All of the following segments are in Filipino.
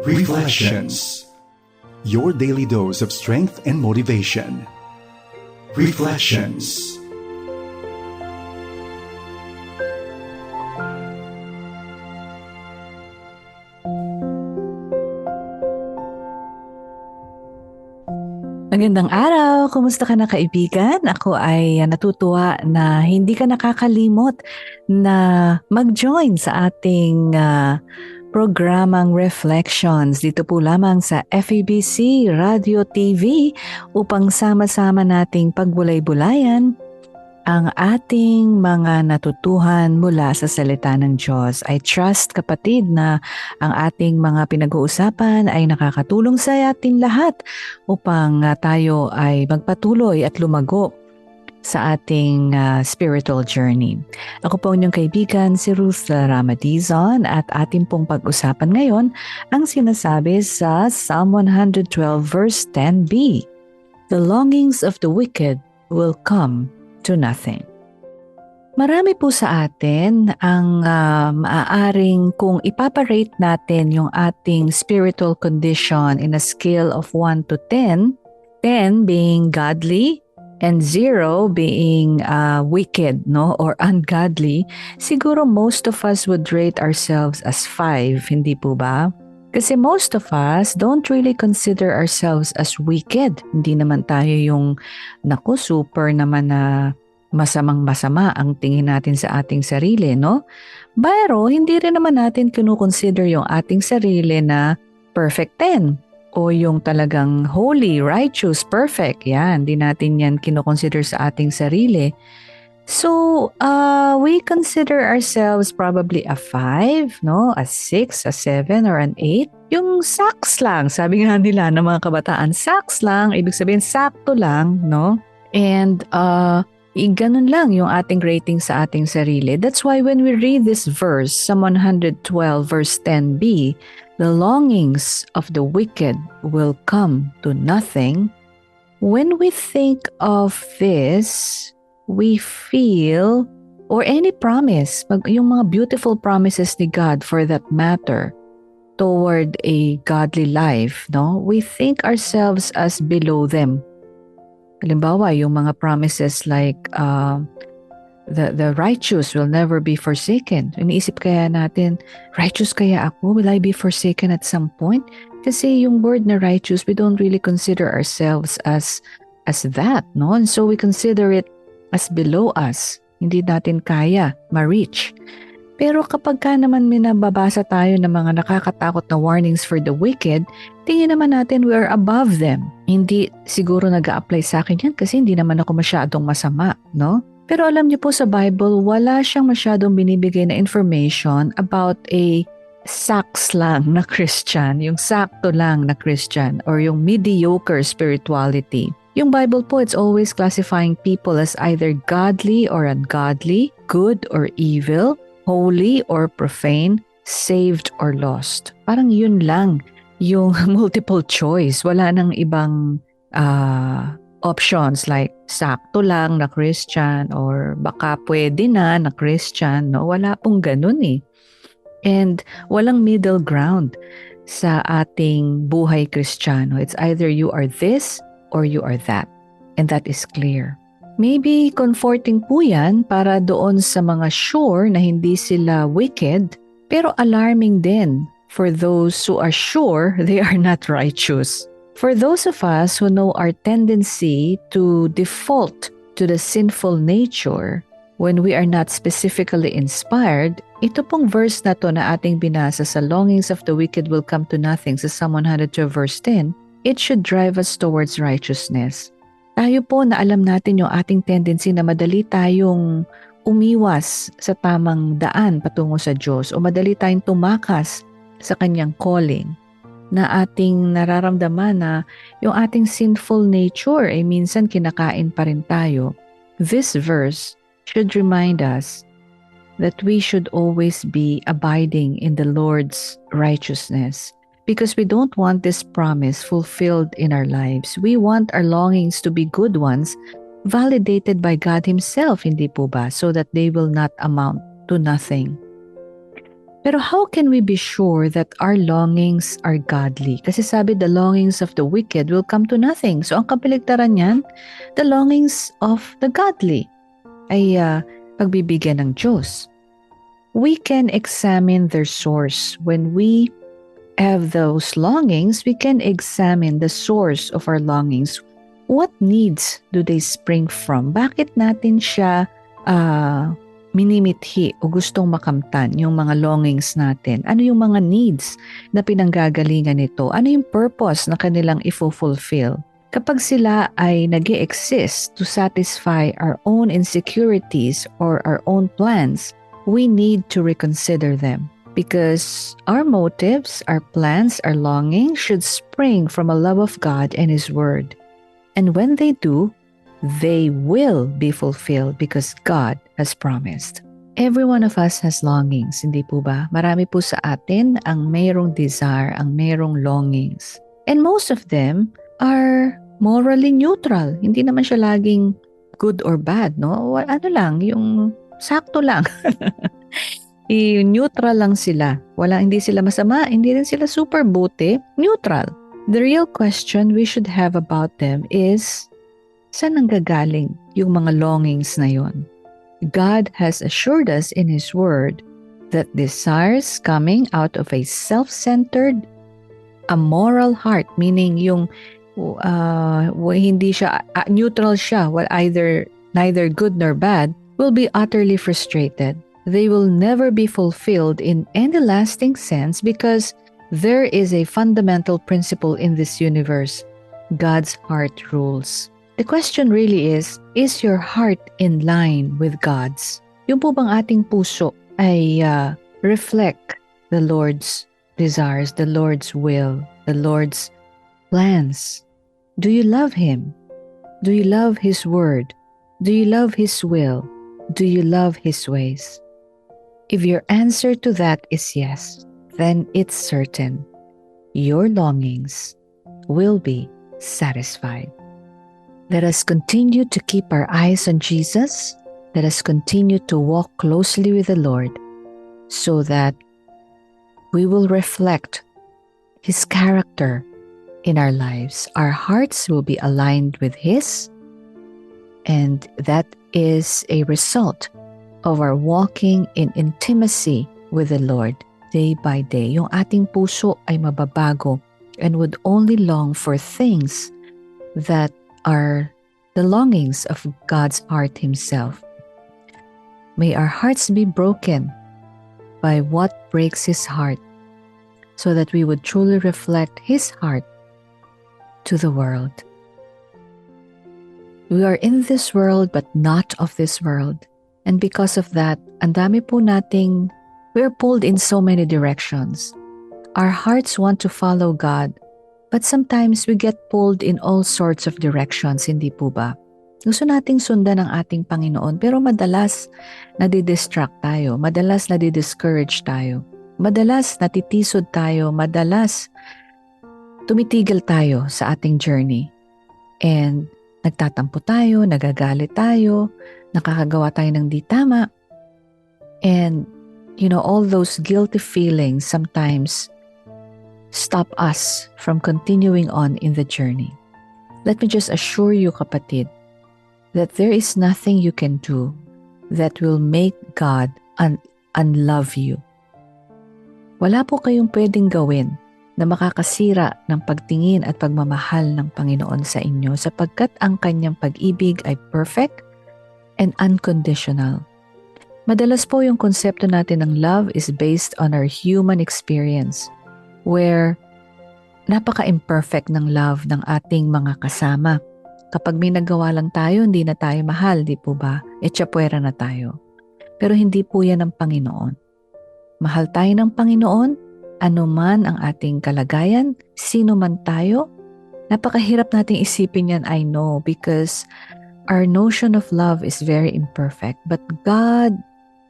Reflections Your daily dose of strength and motivation. Reflections Magandang araw! Kumusta ka na kaibigan? Ako ay natutuwa na hindi ka nakakalimot na mag-join sa ating uh, programang Reflections dito po lamang sa FEBC Radio TV upang sama-sama nating pagbulay-bulayan ang ating mga natutuhan mula sa salita ng Diyos. I trust kapatid na ang ating mga pinag-uusapan ay nakakatulong sa ating lahat upang ah, tayo ay magpatuloy at lumago sa ating uh, spiritual journey. Ako po inyong kaibigan si Ruth Ramadizon at ating pong pag-usapan ngayon ang sinasabi sa Psalm 112 verse 10b. The longings of the wicked will come to nothing. Marami po sa atin ang uh, maaaring kung ipaparate natin yung ating spiritual condition in a scale of 1 to 10, 10 being godly and 0 being uh, wicked no or ungodly, siguro most of us would rate ourselves as 5, hindi po ba? Kasi most of us don't really consider ourselves as wicked. Hindi naman tayo yung, naku, super naman na masamang masama ang tingin natin sa ating sarili, no? Pero hindi rin naman natin kinukonsider yung ating sarili na perfect 10 o yung talagang holy, righteous, perfect. Yan, hindi natin yan kinukonsider sa ating sarili. So, uh, we consider ourselves probably a 5, no? A 6, a 7, or an 8. Yung saks lang, sabi nga nila ng mga kabataan, saks lang, ibig sabihin sakto lang, no? And uh, ganun lang yung ating rating sa ating sarili. That's why when we read this verse, Psalm 112 verse 10b, the longings of the wicked will come to nothing. When we think of this, we feel, or any promise, yung mga beautiful promises ni God for that matter, toward a godly life, no? We think ourselves as below them. Halimbawa, yung mga promises like uh, the, the righteous will never be forsaken. Iniisip kaya natin, righteous kaya ako? Will I be forsaken at some point? Kasi yung word na righteous, we don't really consider ourselves as as that, no? And so we consider it as below us. Hindi natin kaya ma-reach. Pero kapag ka naman may nababasa tayo ng mga nakakatakot na warnings for the wicked, tingin naman natin we are above them. Hindi siguro nag apply sa akin yan kasi hindi naman ako masyadong masama, no? Pero alam niyo po sa Bible, wala siyang masyadong binibigay na information about a saks lang na Christian, yung sakto lang na Christian, or yung mediocre spirituality. Yung Bible po, it's always classifying people as either godly or ungodly, good or evil, holy or profane, saved or lost. Parang yun lang yung multiple choice. Wala nang ibang uh, options like sakto lang na Christian or baka pwede na na Christian. No? Wala pong ganun eh. And walang middle ground sa ating buhay Kristiyano. It's either you are this or you are that. And that is clear. Maybe comforting po yan para doon sa mga sure na hindi sila wicked, pero alarming din for those who are sure they are not righteous. For those of us who know our tendency to default to the sinful nature when we are not specifically inspired, ito pong verse na to na ating binasa sa longings of the wicked will come to nothing sa Psalm 102 verse 10, it should drive us towards righteousness. Tayo po na alam natin yung ating tendency na madali tayong umiwas sa tamang daan patungo sa Diyos o madali tayong tumakas sa kanyang calling na ating nararamdaman na yung ating sinful nature ay minsan kinakain pa rin tayo. This verse should remind us that we should always be abiding in the Lord's righteousness because we don't want this promise fulfilled in our lives. We want our longings to be good ones, validated by God Himself, hindi po ba? So that they will not amount to nothing. Pero how can we be sure that our longings are godly? Kasi sabi, the longings of the wicked will come to nothing. So ang kapaligtaran niyan, the longings of the godly ay uh, pagbibigyan ng Diyos. We can examine their source. When we have those longings, we can examine the source of our longings. What needs do they spring from? Bakit natin siya uh, minimithi o gustong makamtan yung mga longings natin? Ano yung mga needs na pinanggagalingan nito? Ano yung purpose na kanilang ifo-fulfill? Kapag sila ay nag exist to satisfy our own insecurities or our own plans, we need to reconsider them because our motives, our plans, our longing should spring from a love of God and His Word. And when they do, they will be fulfilled because God has promised. Every one of us has longings, hindi po ba? Marami po sa atin ang mayroong desire, ang mayroong longings. And most of them are morally neutral. Hindi naman siya laging good or bad, no? Ano lang, yung sakto lang. I-neutral lang sila. Wala, hindi sila masama, hindi rin sila super buti. Neutral. The real question we should have about them is, Saan nanggagaling yung mga longings na yon? God has assured us in His Word that desires coming out of a self-centered, a moral heart, meaning yung uh, hindi siya, uh, neutral siya, well, either neither good nor bad, will be utterly frustrated. They will never be fulfilled in any lasting sense because there is a fundamental principle in this universe God's heart rules. The question really is, is your heart in line with God's? Yung po bang ating puso ay uh, reflect the Lord's desires, the Lord's will, the Lord's plans? Do you love Him? Do you love His Word? Do you love His will? Do you love His ways? If your answer to that is yes, then it's certain your longings will be satisfied. Let us continue to keep our eyes on Jesus. Let us continue to walk closely with the Lord so that we will reflect His character in our lives. Our hearts will be aligned with His, and that is a result of our walking in intimacy with the Lord day by day. Yung ating puso ay mababago and would only long for things that are the longings of God's heart Himself. May our hearts be broken by what breaks His heart, so that we would truly reflect His heart to the world. We are in this world but not of this world. And because of that, ang dami po nating, we are pulled in so many directions. Our hearts want to follow God, But sometimes we get pulled in all sorts of directions, hindi po ba? Gusto nating sundan ang ating Panginoon pero madalas nadidistract tayo, madalas nadidiscourage tayo, madalas natitisod tayo, madalas tumitigil tayo sa ating journey. And nagtatampo tayo, nagagalit tayo, nakakagawa tayo ng di tama. And, you know, all those guilty feelings sometimes stop us from continuing on in the journey. Let me just assure you, kapatid, that there is nothing you can do that will make God un- unlove you. Wala po kayong pwedeng gawin na makakasira ng pagtingin at pagmamahal ng Panginoon sa inyo sapagkat ang kanyang pag-ibig ay perfect and unconditional. Madalas po yung konsepto natin ng love is based on our human experience – where napaka-imperfect ng love ng ating mga kasama. Kapag may nagawa lang tayo, hindi na tayo mahal, di po ba? E tsapwera na tayo. Pero hindi po yan ang Panginoon. Mahal tayo ng Panginoon, anuman ang ating kalagayan, sino man tayo. Napakahirap nating isipin yan, I know, because our notion of love is very imperfect. But God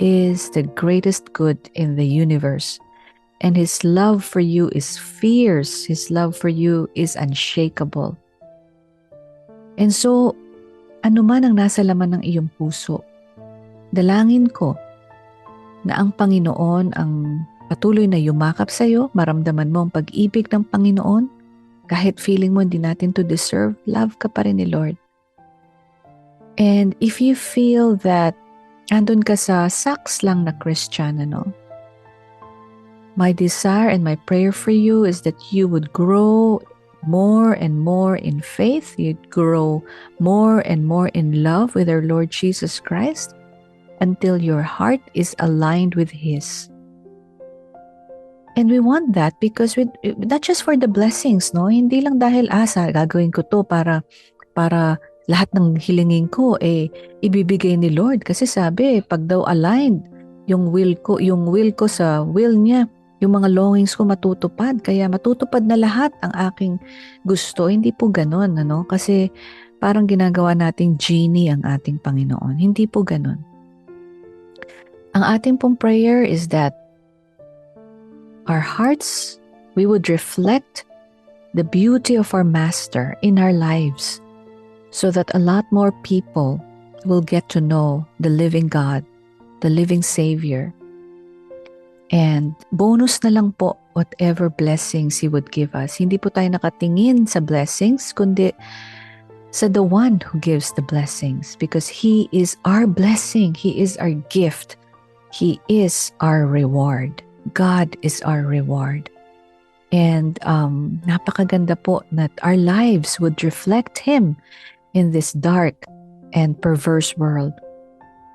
is the greatest good in the universe and His love for you is fierce. His love for you is unshakable. And so, ano man ang nasa laman ng iyong puso, dalangin ko na ang Panginoon ang patuloy na yumakap sa iyo, maramdaman mo ang pag-ibig ng Panginoon, kahit feeling mo hindi natin to deserve, love ka pa rin ni Lord. And if you feel that andun ka sa saks lang na Christian, ano, my desire and my prayer for you is that you would grow more and more in faith, you'd grow more and more in love with our Lord Jesus Christ until your heart is aligned with His. And we want that because we, not just for the blessings, no? Hindi lang dahil asa, gagawin ko to para para lahat ng hilingin ko eh ibibigay ni Lord kasi sabi pag daw aligned yung will ko, yung will ko sa will niya, yung mga longings ko matutupad. Kaya matutupad na lahat ang aking gusto. Hindi po ganon, ano? Kasi parang ginagawa nating genie ang ating Panginoon. Hindi po ganon. Ang ating pong prayer is that our hearts, we would reflect the beauty of our Master in our lives so that a lot more people will get to know the living God, the living Savior. And bonus na lang po whatever blessings He would give us. Hindi po tayo nakatingin sa blessings, kundi sa the one who gives the blessings because He is our blessing. He is our gift. He is our reward. God is our reward. And um, napakaganda po that our lives would reflect Him in this dark and perverse world.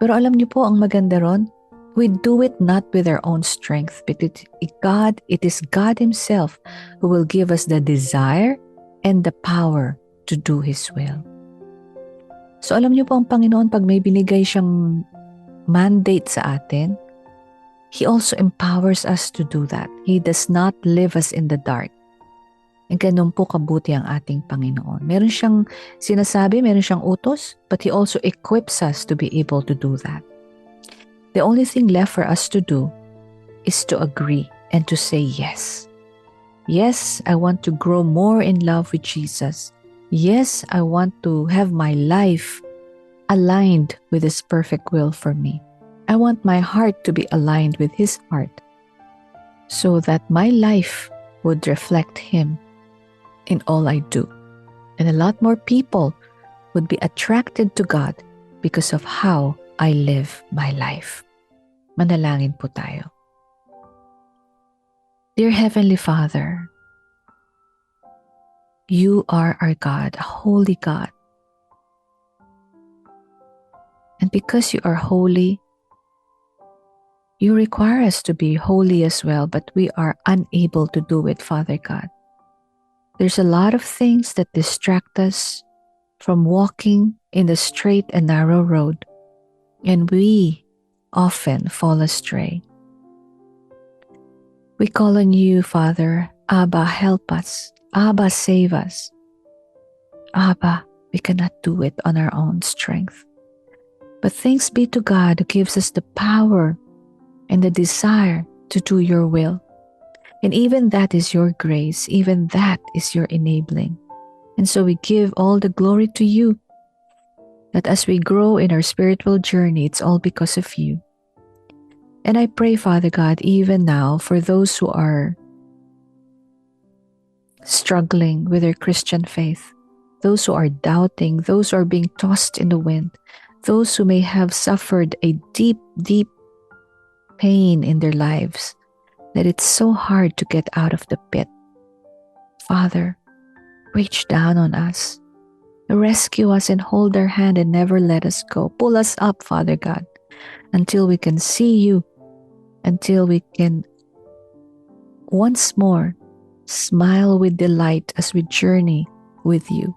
Pero alam niyo po ang maganda ron, we do it not with our own strength, but it, God, it is God Himself who will give us the desire and the power to do His will. So alam niyo po ang Panginoon pag may binigay siyang mandate sa atin, He also empowers us to do that. He does not leave us in the dark. And ganun po kabuti ang ating Panginoon. Meron siyang sinasabi, meron siyang utos, but He also equips us to be able to do that. The only thing left for us to do is to agree and to say yes. Yes, I want to grow more in love with Jesus. Yes, I want to have my life aligned with His perfect will for me. I want my heart to be aligned with His heart so that my life would reflect Him in all I do. And a lot more people would be attracted to God because of how I live my life. Manalangin po tayo. Dear Heavenly Father, you are our God, a holy God. And because you are holy, you require us to be holy as well, but we are unable to do it, Father God. There's a lot of things that distract us from walking in the straight and narrow road, and we often fall astray. We call on you, Father. Abba, help us. Abba, save us. Abba, we cannot do it on our own strength. But thanks be to God who gives us the power and the desire to do your will. And even that is your grace, even that is your enabling. And so we give all the glory to you. That as we grow in our spiritual journey, it's all because of you. And I pray, Father God, even now for those who are struggling with their Christian faith, those who are doubting, those who are being tossed in the wind, those who may have suffered a deep, deep pain in their lives that it's so hard to get out of the pit. Father, reach down on us. Rescue us and hold our hand and never let us go. Pull us up, Father God, until we can see you, until we can once more smile with delight as we journey with you.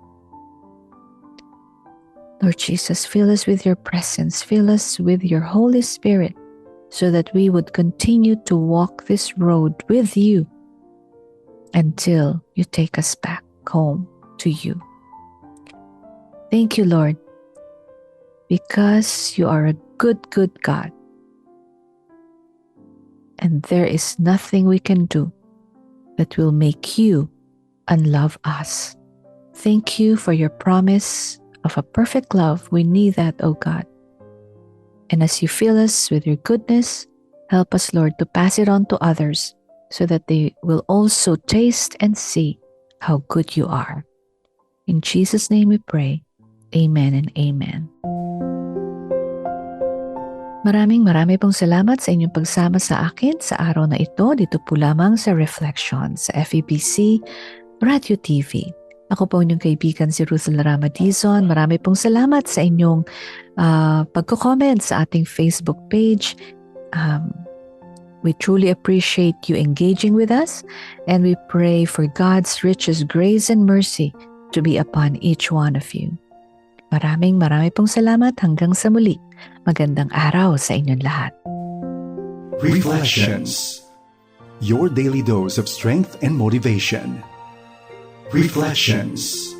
Lord Jesus, fill us with your presence, fill us with your Holy Spirit so that we would continue to walk this road with you until you take us back home to you. Thank you, Lord, because you are a good, good God. And there is nothing we can do that will make you unlove us. Thank you for your promise of a perfect love. We need that, O oh God. And as you fill us with your goodness, Help us, Lord, to pass it on to others so that they will also taste and see how good you are. In Jesus' name we pray. Amen and amen. Maraming marami pong salamat sa inyong pagsama sa akin sa araw na ito dito po lamang sa Reflection sa FEBC Radio TV. Ako po inyong kaibigan si Ruth Larama Dizon. Marami pong salamat sa inyong uh, pagko-comment sa ating Facebook page. Um, we truly appreciate you engaging with us and we pray for God's richest grace and mercy to be upon each one of you. Maraming marami pong salamat hanggang sa muli. Magandang araw sa inyong lahat. Reflections. Your daily dose of strength and motivation. Reflections.